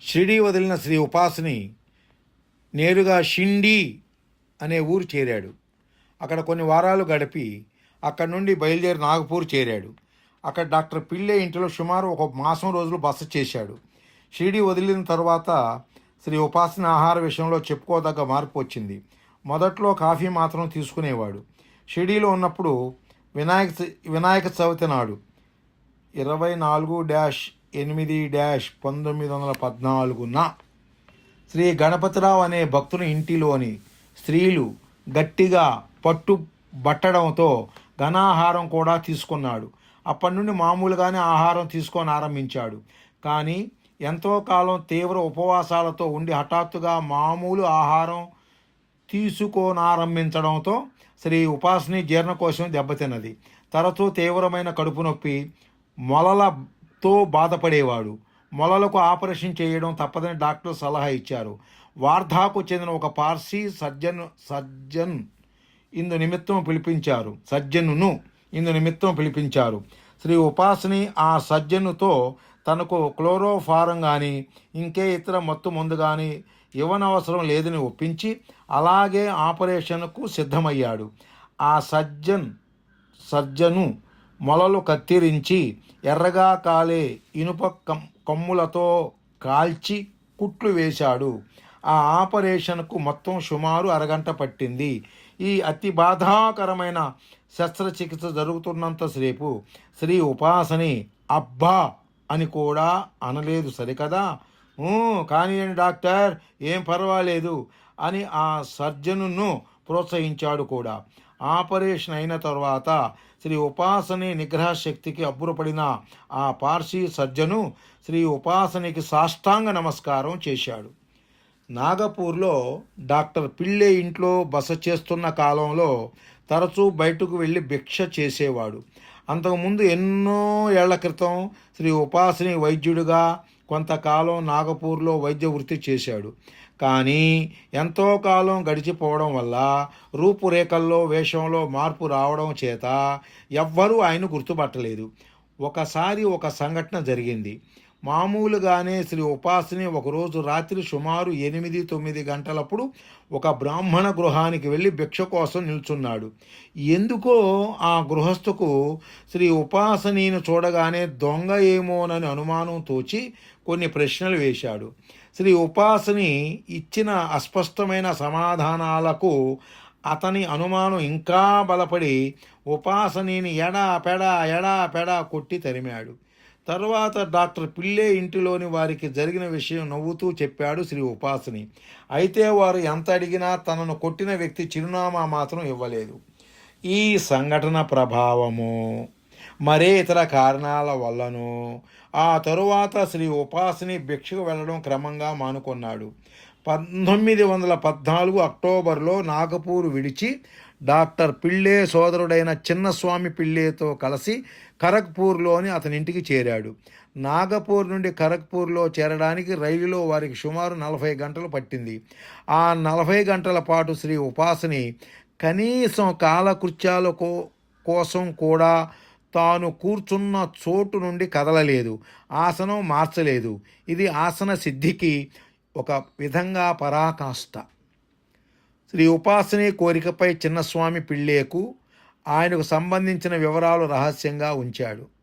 షిరిడి వదిలిన శ్రీ ఉపాసిని నేరుగా షిండి అనే ఊరు చేరాడు. అక్కడ కొన్ని వారాలు గడిపి అక్కడ నుండి బయలుదేరి నాగపూర్ చేరాడు. అక్కడ డాక్టర్ పిల్లే ఇంటిలో సుమారు ఒక మాసం రోజులు బస చేశాడు. షిరిడి వదిలిన తర్వాత శ్రీ ఉపాసన ఆహార విషయంలో చెప్పుకోదగ్గ మార్పు వచ్చింది. మొదట్లో కాఫీ మాత్రం తీసుకునేవాడు. షిరిడీలో ఉన్నప్పుడు వినాయక వినాయక చవితి నాడు ఇరవై నాలుగు డ్యాష్ ఎనిమిది డ్యాష్ పంతొమ్మిది వందల పద్నాలుగున శ్రీ గణపతిరావు అనే భక్తుని ఇంటిలోని స్త్రీలు గట్టిగా పట్టు బట్టడంతో ఘనాహారం కూడా తీసుకున్నాడు. అప్పటి నుండి మామూలుగానే ఆహారం తీసుకొని ఆరంభించాడు. కానీ ఎంతో కాలం తీవ్ర ఉపవాసాలతో ఉండి హఠాత్తుగా మామూలు ఆహారం తీసుకోనారంభించడంతో శ్రీ ఉపాసని జీర్ణకోశం దెబ్బతిన్నది. తరచూ తీవ్రమైన కడుపు నొప్పి మొలల తో బాధపడేవాడు. మొలలకు ఆపరేషన్ చేయడం తప్పదని డాక్టర్ సలహా ఇచ్చారు. వార్ధాకు చెందిన ఒక పార్సీ సర్జన్ సర్జన్ ఇందు నిమిత్తం పిలిపించారు. సజ్జనును ఇందు నిమిత్తం పిలిపించారు. శ్రీ ఉపాసని ఆ సజ్జనుతో తనకు క్లోరోఫారం కానీ ఇంకే ఇతర మత్తు మందు కానీ ఇవ్వనవసరం లేదని ఒప్పించి అలాగే ఆపరేషన్కు సిద్ధమయ్యాడు. ఆ సజ్జన్ సర్జను మొలలు కత్తిరించి ఎర్రగా కాలే ఇనుప కమ్ కమ్ములతో కాల్చి కుట్లు వేశాడు. ఆ ఆపరేషన్కు మొత్తం సుమారు అరగంట పట్టింది. ఈ అతి బాధాకరమైన శస్త్రచికిత్స జరుగుతున్నంతసేపు శ్రీ ఉపాసని అబ్బా అని కూడా అనలేదు. సరికదా? కానీ కానివ్వండి డాక్టర్ ఏం పర్వాలేదు అని ఆ సర్జనును ప్రోత్సహించాడు కూడా. ఆపరేషన్ అయిన తర్వాత శ్రీ ఉపాసని నిగ్రహ శక్తికి అబ్బురపడిన ఆ పార్సీ సజ్జను శ్రీ ఉపాసనికి సాష్టాంగ నమస్కారం చేశాడు. నాగపూర్లో డాక్టర్ పిళ్ళే ఇంట్లో బస చేస్తున్న కాలంలో తరచూ బయటకు వెళ్ళి భిక్ష చేసేవాడు. అంతకుముందు ఎన్నో ఏళ్ళ క్రితం శ్రీ ఉపాసని వైద్యుడిగా కొంతకాలం నాగపూర్లో వైద్య వృత్తి చేశాడు. కానీ ఎంతో కాలం గడిచిపోవడం వల్ల రూపురేఖల్లో వేషంలో మార్పు రావడం చేత ఎవ్వరూ ఆయన గుర్తుపట్టలేదు. ఒకసారి ఒక సంఘటన జరిగింది. మామూలుగానే శ్రీ ఉపాసిని ఒకరోజు రాత్రి సుమారు ఎనిమిది తొమ్మిది గంటలప్పుడు ఒక బ్రాహ్మణ గృహానికి వెళ్ళి భిక్ష కోసం నిల్చున్నాడు. ఎందుకో ఆ గృహస్థుకు శ్రీ ఉపాసనీని చూడగానే దొంగ ఏమోనని అనుమానం తోచి కొన్ని ప్రశ్నలు వేశాడు. శ్రీ ఉపాసని ఇచ్చిన అస్పష్టమైన సమాధానాలకు అతని అనుమానం ఇంకా బలపడి ఉపాసనిని ఎడా పెడా ఎడా పెడా కొట్టి తరిమాడు. తరువాత డాక్టర్ పిల్లే ఇంటిలోని వారికి జరిగిన విషయం నవ్వుతూ చెప్పాడు శ్రీ ఉపాసని. అయితే వారు ఎంత అడిగినా తనను కొట్టిన వ్యక్తి చిరునామా మాత్రం ఇవ్వలేదు. ఈ సంఘటన ప్రభావము. మరే ఇతర కారణాల వల్లనో ఆ తరువాత శ్రీ ఉపాసని భిక్షకు వెళ్ళడం క్రమంగా మానుకున్నాడు. పంతొమ్మిది వందల పద్నాలుగు అక్టోబర్లో నాగపూర్ విడిచి డాక్టర్ పిళ్ళే సోదరుడైన చిన్నస్వామి పిళ్ళేతో కలిసి ఖరగ్పూర్లోని అతని ఇంటికి చేరాడు. నాగపూర్ నుండి ఖరగ్పూర్లో చేరడానికి రైలులో వారికి సుమారు నలభై గంటలు పట్టింది. ఆ నలభై గంటల పాటు శ్రీ ఉపాసని కనీసం కాలకృత్యాల కో కోసం కూడా తాను కూర్చున్న చోటు నుండి కదలలేదు ఆసనం మార్చలేదు. ఇది ఆసన సిద్ధికి ఒక విధంగా పరాకాష్ట. శ్రీ ఉపాసనే కోరికపై చిన్నస్వామి పిళ్ళేకు ఆయనకు సంబంధించిన వివరాలు రహస్యంగా ఉంచాడు.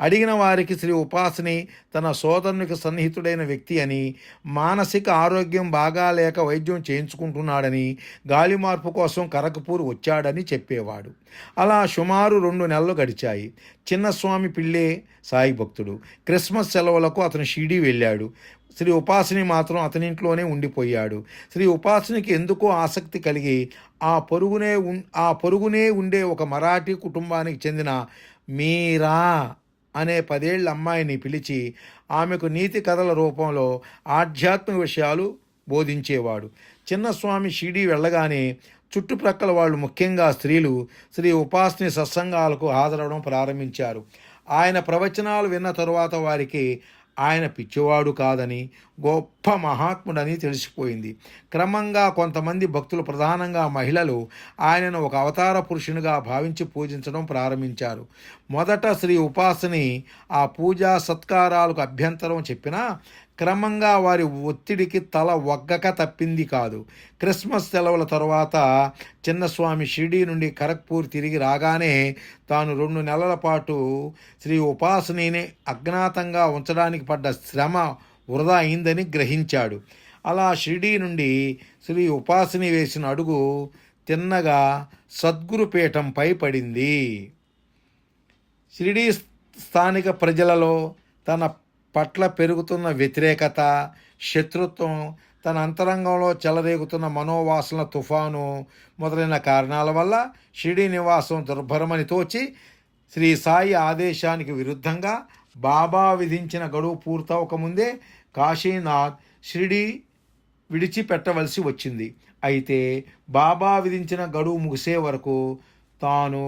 అడిగిన వారికి శ్రీ ఉపాసని తన సోదరునికి సన్నిహితుడైన వ్యక్తి అని మానసిక ఆరోగ్యం బాగాలేక వైద్యం చేయించుకుంటున్నాడని గాలి మార్పు కోసం కరకపూర్ వచ్చాడని చెప్పేవాడు. అలా సుమారు రెండు నెలలు గడిచాయి. చిన్నస్వామి పిళ్ళే సాయి భక్తుడు. క్రిస్మస్ సెలవులకు అతను షిరిడి వెళ్ళాడు. శ్రీ ఉపాసిని మాత్రం అతనింట్లోనే ఉండిపోయాడు. శ్రీ ఉపాసనికి ఎందుకో ఆసక్తి కలిగి ఆ పొరుగునే ఉన్ ఆ పొరుగునే ఉండే ఒక మరాఠీ కుటుంబానికి చెందిన మీరా అనే పదేళ్ళ అమ్మాయిని పిలిచి ఆమెకు నీతి కథల రూపంలో ఆధ్యాత్మిక విషయాలు బోధించేవాడు. చిన్నస్వామి షిరిడి వెళ్ళగానే చుట్టుప్రక్కల వాళ్ళు ముఖ్యంగా స్త్రీలు శ్రీ ఉపాసని సత్సంగాలకు హాజరవడం ప్రారంభించారు. ఆయన ప్రవచనాలు విన్న తరువాత వారికి ఆయన పిచ్చివాడు కాదని గొప్ప మహాత్ముడని తెలిసిపోయింది. క్రమంగా కొంతమంది భక్తులు ప్రధానంగా మహిళలు ఆయనను ఒక అవతార పురుషునిగా భావించి పూజించడం ప్రారంభించారు. మొదట శ్రీ ఉపాసని ఆ పూజా సత్కారాలకు అభ్యంతరం చెప్పినా క్రమంగా వారి ఒత్తిడికి తల ఒగ్గక తప్పింది కాదు. క్రిస్మస్ సెలవుల తర్వాత చిన్నస్వామి షిరిడీ నుండి ఖరగ్పూర్ తిరిగి రాగానే తాను రెండు నెలల పాటు శ్రీ ఉపాసనీని అజ్ఞాతంగా ఉంచడానికి పడ్డ శ్రమ వృధా అయిందని గ్రహించాడు. అలా షిరిడీ నుండి శ్రీ ఉపాసని వేసిన అడుగు తిన్నగా సద్గురుపీఠంపై పడింది. షిరిడీ స్థానిక ప్రజలలో తన పట్ల పెరుగుతున్న వ్యతిరేకత శత్రుత్వం తన అంతరంగంలో చెలరేగుతున్న మనోవాసన తుఫాను మొదలైన కారణాల వల్ల షిరిడీ నివాసం దుర్భరమని తోచి శ్రీ సాయి ఆదేశానికి విరుద్ధంగా బాబా విధించిన గడువు పూర్తవకముందే కాశీనాథ్ షిరిడీ విడిచిపెట్టవలసి వచ్చింది. అయితే బాబా విధించిన గడువు ముగిసే వరకు తాను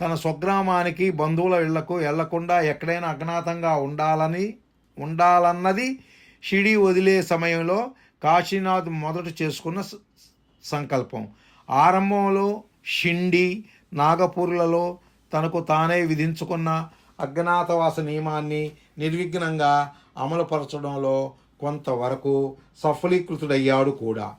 తన స్వగ్రామానికి బంధువుల ఇళ్ళకు వెళ్ళకుండా ఎక్కడైనా అజ్ఞాతంగా ఉండాలని ఉండాలన్నది షిడి వదిలే సమయంలో కాశీనాథ్ మొదట చేసుకున్న స- సంకల్పం. ఆరంభంలో షిండి నాగపూర్లలో తనకు తానే విధించుకున్న అజ్ఞాతవాస నియమాన్ని నిర్విఘ్నంగా అమలుపరచడంలో కొంతవరకు సఫలీకృతుడయ్యాడు కూడా.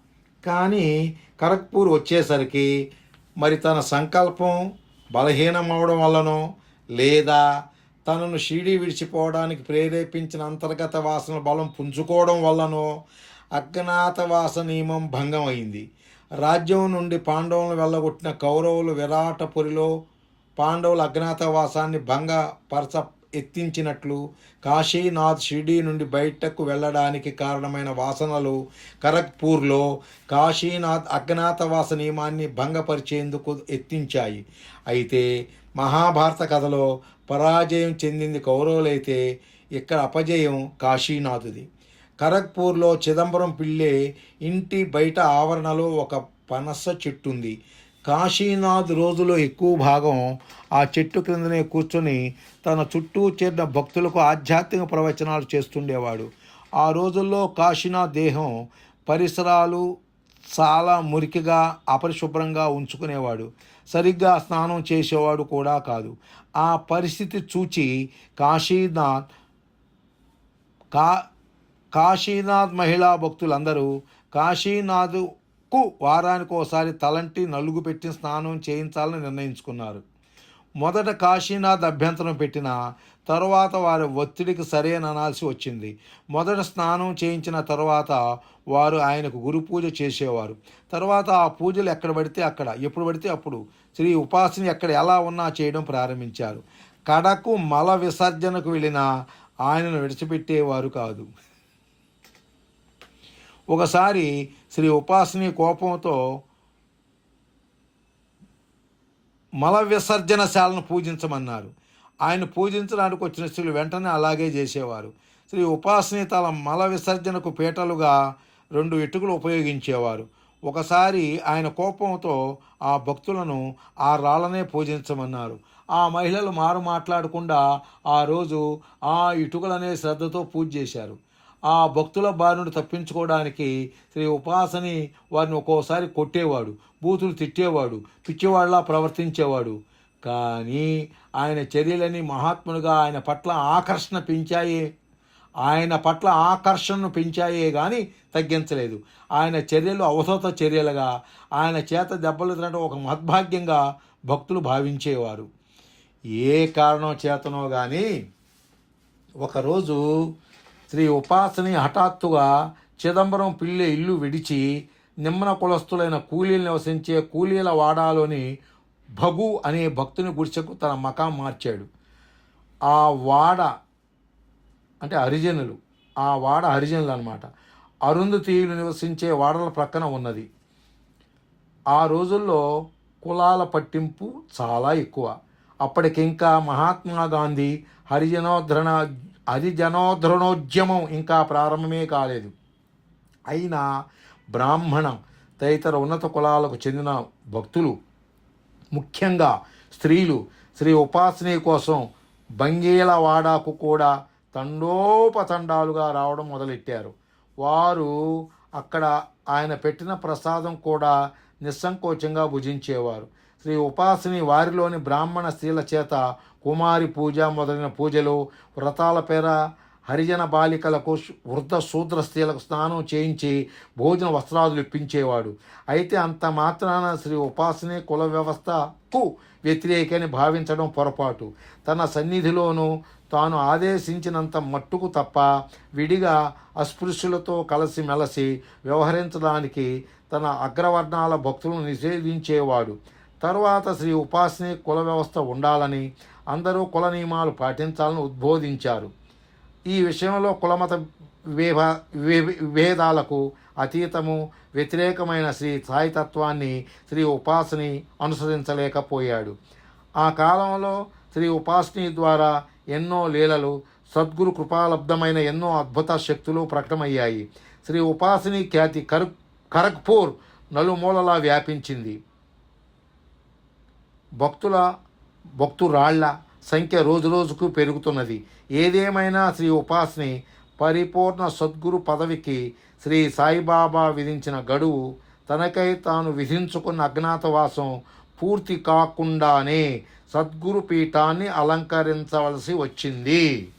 కానీ ఖరగ్పూర్ వచ్చేసరికి మరి తన సంకల్పం బలహీనం అవడం వల్లనో లేదా తనను షీడీ విడిచిపోవడానికి ప్రేరేపించిన అంతర్గత వాసన బలం పుంజుకోవడం వల్లనో అజ్ఞాతవాస నియమం భంగం అయింది. రాజ్యం నుండి పాండవులను వెళ్ళగొట్టిన కౌరవులు విరాటపురిలో పాండవుల అజ్ఞాతవాసాన్ని భంగపరచ ఎత్తించినట్లు కాశీనాథ్ షిరిడీ నుండి బయటకు వెళ్ళడానికి కారణమైన వాసనలు ఖరగ్పూర్లో కాశీనాథ్ అజ్ఞాతవాస నియమాన్ని భంగపరిచేందుకు ఎత్తించాయి. అయితే మహాభారత కథలో పరాజయం చెందింది కౌరవులైతే ఇక్కడ అపజయం కాశీనాథుది. ఖరగ్పూర్లో చిదంబరం పిల్లే ఇంటి బయట ఆవరణలో ఒక పనస చెట్టుంది. కాశీనాథ్ రోజులో ఎక్కువ భాగం ఆ చెట్టు క్రిందనే కూర్చొని తన చుట్టూ చేరిన భక్తులకు ఆధ్యాత్మిక ప్రవచనాలు చేస్తుండేవాడు. ఆ రోజుల్లో కాశీనాథ్ దేహం పరిసరాలు చాలా మురికిగా అపరిశుభ్రంగా ఉంచుకునేవాడు. సరిగ్గా స్నానం చేసేవాడు కూడా కాదు. ఆ పరిస్థితి చూచి కాశీనాథ్ కా కాశీనాథ్ మహిళా భక్తులందరూ కాశీనాథ్కు వారానికి ఒకసారి తలంటి నలుగు పెట్టి స్నానం చేయించాలని నిర్ణయించుకున్నారు. మొదట కాశీనాథ్ అభ్యంతరం పెట్టిన తరువాత వారి ఒత్తిడికి సరైన అనాల్సి వచ్చింది. మొదట స్నానం చేయించిన తరువాత వారు ఆయనకు గురు పూజ చేసేవారు. తర్వాత ఆ పూజలు ఎక్కడ పడితే అక్కడ ఎప్పుడు పడితే అప్పుడు శ్రీ ఉపాసని ఎక్కడ ఎలా ఉన్నా చేయడం ప్రారంభించారు. కడకు మల విసర్జనకు వెళ్ళిన ఆయనను విడిచిపెట్టేవారు కాదు. ఒకసారి శ్రీ ఉపాసని కోపంతో మల విసర్జనశాలను పూజించమన్నారు. ఆయన పూజించడానికి వచ్చిన స్త్రీలు వెంటనే అలాగే చేసేవారు. శ్రీ ఉపాసని తల మల విసర్జనకు పీటలుగా రెండు ఇటుకలు ఉపయోగించేవారు. ఒకసారి ఆయన కోపంతో ఆ భక్తులను ఆ రాళ్ళనే పూజించమన్నారు. ఆ మహిళలు మారు మాట్లాడకుండా ఆ రోజు ఆ ఇటుకలనే శ్రద్ధతో పూజ చేశారు. ఆ భక్తుల బారి తప్పించుకోవడానికి శ్రీ ఉపాసని వారిని ఒక్కోసారి కొట్టేవాడు. బూతులు తిట్టేవాడు. పిచ్చివాళ్ళలా ప్రవర్తించేవాడు. కానీ ఆయన చర్యలని మహాత్మునిగా ఆయన పట్ల ఆకర్షణ పెంచాయే. ఆయన పట్ల ఆకర్షణను పెంచాయే కానీ తగ్గించలేదు. ఆయన చర్యలు అవసోత చర్యలుగా ఆయన చేత దెబ్బలు తినడం ఒక మహద్భాగ్యంగా భక్తులు భావించేవారు. ఏ కారణం చేతనో కానీ ఒకరోజు శ్రీ ఉపాసని హఠాత్తుగా చిదంబరం పిల్లె ఇల్లు విడిచి నిమ్మన కులస్తులైన కూలీలు నివసించే కూలీల వాడాలోని భగు అనే భక్తుని గుడిసెకు తన మకాం మార్చాడు. ఆ వాడ అంటే హరిజనులు ఆ వాడ హరిజనులు అనమాట అరుంధతీయులు నివసించే వాడల ప్రక్కన ఉన్నది. ఆ రోజుల్లో కులాల పట్టింపు చాలా ఎక్కువ. అప్పటికింకా మహాత్మా గాంధీ హరిజనోద్ధరణ హరిజనోద్ధరణోద్యమం ఇంకా ప్రారంభమే కాలేదు. అయినా బ్రాహ్మణ తదితర ఉన్నత కులాలకు చెందిన భక్తులు ముఖ్యంగా స్త్రీలు శ్రీ ఉపాసని కోసం బంగీలవాడాకు కూడా తండోపతండాలుగా రావడం మొదలెట్టారు. వారు అక్కడ ఆయన పెట్టిన ప్రసాదం కూడా నిస్సంకోచంగా భుజించేవారు. శ్రీ ఉపాసిని వారిలోని బ్రాహ్మణ స్త్రీల చేత కుమారి పూజ మొదలైన పూజలు వ్రతాల పేర హరిజన బాలికలకు వృద్ధ శూద్ర స్త్రీలకు స్నానం చేయించి భోజన వస్త్రాదులు ఇప్పించేవాడు. అయితే అంత మాత్రాన శ్రీ ఉపాసనే కుల వ్యవస్థకు వ్యతిరేకని భావించడం పొరపాటు. తన సన్నిధిలోనూ తాను ఆదేశించినంత మట్టుకు తప్ప విడిగా అస్పృశ్యులతో కలిసి మెలసి వ్యవహరించడానికి తన అగ్రవర్ణాల భక్తులను నిషేధించేవాడు. తరువాత శ్రీ ఉపాసనే కుల వ్యవస్థ ఉండాలని అందరూ కుల నియమాలు పాటించాలని ఉద్బోధించారు. ఈ విషయంలో కులమత విభేద విభేదాలకు అతీతము వ్యతిరేకమైన శ్రీ సాయితత్వాన్ని శ్రీ ఉపాసని అనుసరించలేకపోయాడు. ఆ కాలంలో శ్రీ ఉపాసని ద్వారా ఎన్నో లీలలు సద్గురు కృపాలబ్ధమైన ఎన్నో అద్భుత శక్తులు ప్రకటమయ్యాయి. శ్రీ ఉపాసని ఖ్యాతి కర్ ఖరగ్పూర్ నలుమూలలా వ్యాపించింది. భక్తుల భక్తురాళ్ళ సంఖ్య రోజురోజుకు పెరుగుతున్నది. ఏదేమైనా శ్రీ ఉపాసని పరిపూర్ణ సద్గురు పదవికి శ్రీ సాయిబాబా విధించిన గడువు తనకై తాను విధించుకున్న అజ్ఞాతవాసం పూర్తి కాకుండానే సద్గురు పీఠాన్ని అలంకరించవలసి వచ్చింది.